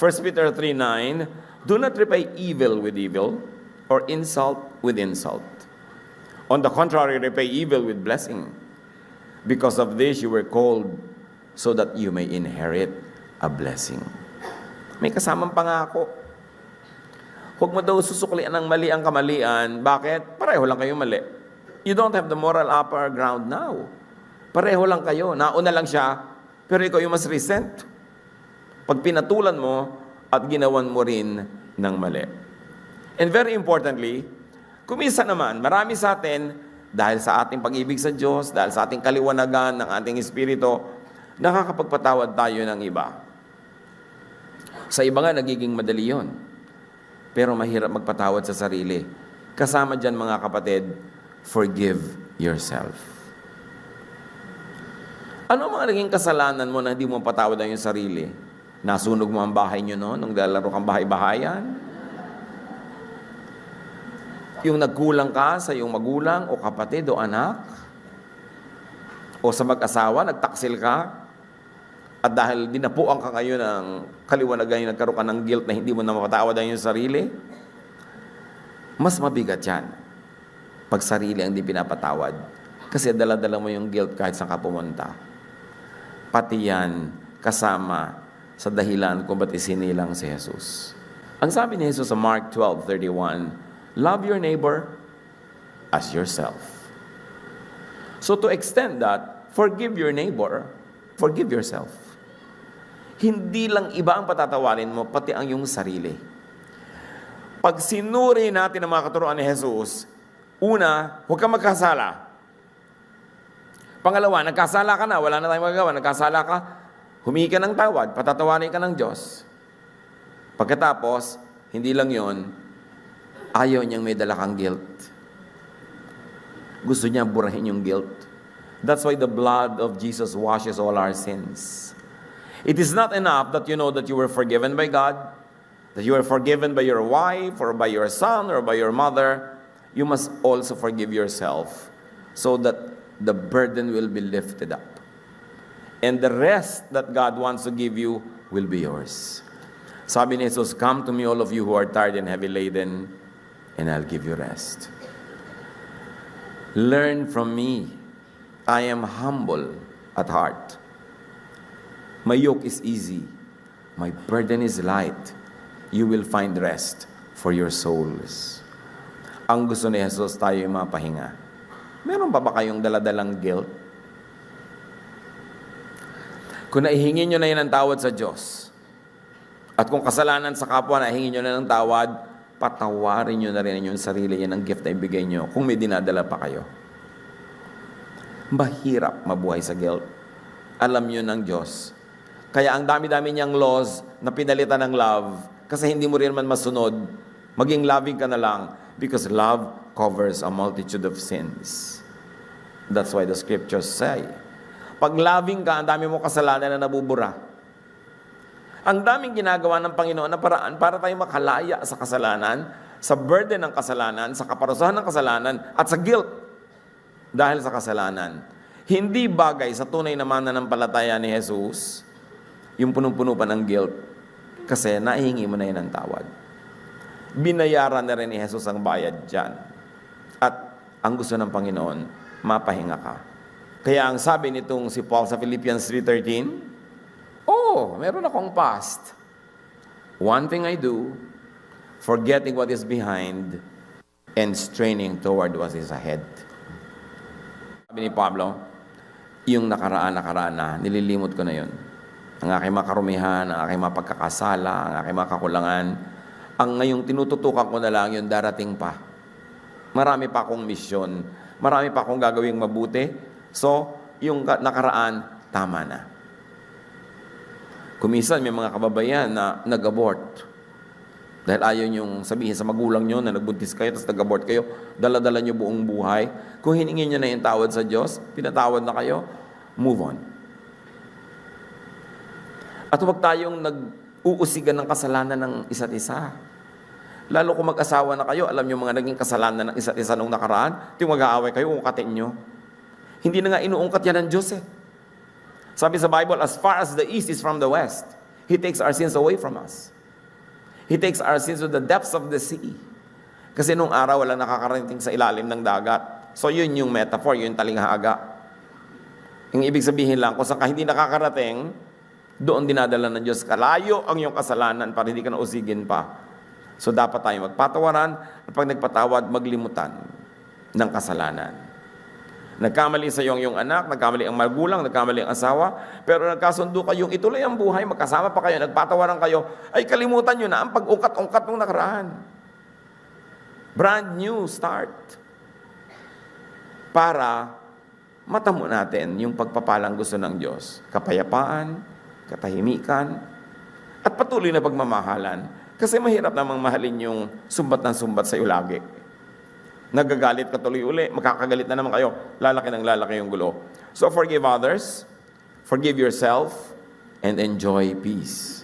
1 Peter 3:9, do not repay evil with evil or insult with insult. On the contrary, repay evil with blessing. Because of this you were called so that you may inherit a blessing. May kasamang pangako. Huwag mo daw susuklian ng mali ang kamalian. Bakit? Pareho lang kayo mali. You don't have the moral upper ground now. Pareho lang kayo. Nauna lang siya, pero ikaw yung mas recent. Pag pinatulan mo at ginawan mo rin ng mali. And very importantly, kumisa naman, marami sa atin, dahil sa ating pag-ibig sa Diyos, dahil sa ating kaliwanagan ng ating Espiritu, nakakapagpatawad tayo ng iba. Sa iba nga, nagiging madali yon. Pero mahirap magpatawad sa sarili. Kasama dyan mga kapatid, forgive yourself. Ano mga naging kasalanan mo na hindi mo patawad ang iyong sarili? Nasunog mo ang bahay nyo noon nung lalaro kang bahay-bahayan? Yung nagkulang ka sa iyong magulang o kapatid o anak? O sa mag-asawa, nagtaksil ka? At dahil dinapuan ka ngayon ng kaliwanagan nagkaroon ka ng guilt na hindi mo na mapatawad ang iyong sarili, mas mabigat yan pag sarili ang di pinapatawad. Kasi dala-dala mo yung guilt kahit saan ka pumunta. Pati yan kasama sa dahilan kung ba't isinilang si Jesus. Ang sabi ni Jesus sa Mark 12:31, Love your neighbor as yourself. So to extend that, forgive your neighbor, forgive yourself. Hindi lang iba ang patatawarin mo, pati ang iyong sarili. Pag sinuri natin ang mga katuruan ni Jesus, una, huwag kang magkasala. Pangalawa, nagkasala ka na, wala na tayong magagawa, nagkasala ka, humingi ka ng tawad, patatawarin ka ng Diyos. Pagkatapos, hindi lang yon, ayaw niyang may dala kang guilt. Gusto niya burahin yung guilt. That's why the blood of Jesus washes all our sins. It is not enough that you know that you were forgiven by God, that you were forgiven by your wife or by your son or by your mother. You must also forgive yourself so that the burden will be lifted up. And the rest that God wants to give you will be yours. Sabi ni Jesus, Come to me all of you who are tired and heavy laden, and I'll give you rest. Learn from me. I am humble at heart. My yoke is easy. My burden is light. You will find rest for your souls. Ang gusto ni Jesus tayo yung mapahinga. Meron pa ba kayong daladalang guilt? Kung naihingi nyo na yun ng tawad sa Diyos, at kung kasalanan sa kapwa, naihingi nyo na ng tawad, patawarin nyo na rin yung sarili. Yan ang gift na ibigay nyo kung may dinadala pa kayo. Mahirap mabuhay sa guilt. Alam nyo ng Diyos. Kaya ang dami-dami niyang laws na pinalitan ng love, kasi hindi mo rin man masunod, maging loving ka na lang because love covers a multitude of sins. That's why the scriptures say, pag loving ka, ang dami mo kasalanan na nabubura. Ang daming ginagawa ng Panginoon na paraan para tayo makalaya sa kasalanan, sa burden ng kasalanan, sa kaparusahan ng kasalanan, at sa guilt dahil sa kasalanan. Hindi bagay sa tunay na mananampalataya ni Jesus yung punong-puno pa ng guilt kasi naihingi mo na yun ng tawad. Binayaran na rin ni Jesus ang bayad dyan. At ang gusto ng Panginoon, mapahinga ka. Kaya ang sabi nitong si Paul sa Philippians 3.13, Oh, meron akong past. One thing I do, forgetting what is behind and straining toward what is ahead. Sabi ni Pablo, yung nakaraan-nakaraan na, nililimot ko na yun. Ang aking mga karumihan, ang aking mga pagkakasala, ang aking mga kakulangan. Ang ngayong tinututukan ko na lang yun, darating pa. Marami pa akong misyon. Marami pa akong gagawing mabuti. So, yung ka- nakaraan, tama na. Kumisan, may mga kababayan na nag-abort. Dahil ayaw niyong sabihin sa magulang niyo na nagbuntis kayo tapos nag-abort kayo, dala-dala niyo buong buhay. Kung hiningi niyo na yung tawad sa Diyos, pinatawad na kayo, move on. At huwag tayong nag-uusigan ng kasalanan ng isa't isa. Lalo kung mag-asawa na kayo, alam niyo mga naging kasalanan ng isa't isa nung nakaraan, ito mag-aaway kayo, ungkatin niyo. Hindi na nga inuungkat yan ng Diyos eh. Sabi sa Bible, as far as the east is from the west, He takes our sins away from us. He takes our sins to the depths of the sea. Kasi nung araw, walang nakakarating sa ilalim ng dagat. So yun yung metaphor, yun yung talinghaga. Yung ibig sabihin lang, kung saan hindi nakakarating, doon dinadala ng Diyos. Kalayo ang iyong kasalanan para hindi ka nausigin pa. So dapat tayo magpatawaran at pag nagpatawad, maglimutan ng kasalanan. Nagkamali sa iyong yung anak, nagkamali ang magulang, nagkamali ang asawa, pero nagkasundo kayong ituloy ang buhay, magkasama pa kayo, nagpatawaran kayo, ay kalimutan nyo na ang pag-ukat-ungkat ng nakaraan. Brand new start. Para matamo natin yung pagpapalang gusto ng Diyos. Kapayapaan, katahimikan, at patuloy na pagmamahalan. Kasi mahirap namang mahalin yung sumbat ng sumbat sa iyo lagi. Nagagalit ka tuloy uli, makakagalit na naman kayo, lalaki ng lalaki yung gulo. So forgive others, forgive yourself, and enjoy peace.